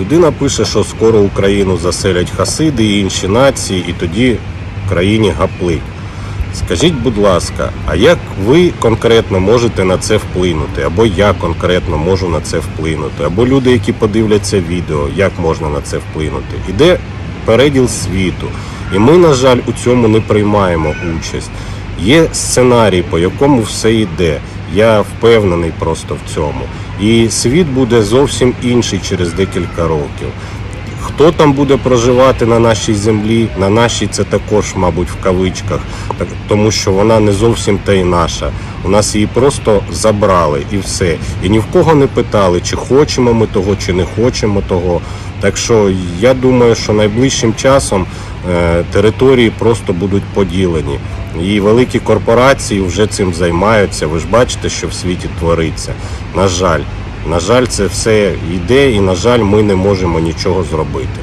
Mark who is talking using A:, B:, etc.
A: Людина пише, що скоро Україну заселять хасиди і інші нації, і тоді країні гаплик. Скажіть, будь ласка, а як ви конкретно можете на це вплинути? Або я конкретно можу на це вплинути? Або люди, які подивляться відео, як можна на це вплинути? Іде переділ світу, і ми, на жаль, у цьому не приймаємо участь. Є сценарій, по якому все йде. Я впевнений просто в цьому. І світ буде зовсім інший через декілька років. Хто там буде проживати на нашій землі? На нашій це також, мабуть, в кавичках, тому що вона не зовсім та й наша. У нас її просто забрали і все. І ні в кого не питали, чи хочемо ми того, чи не хочемо того. Так що я думаю, що найближчим часом території просто будуть поділені. І великі корпорації вже цим займаються. Ви ж бачите, що в світі твориться. На жаль. На жаль, це все йде, і на жаль, ми не можемо нічого зробити.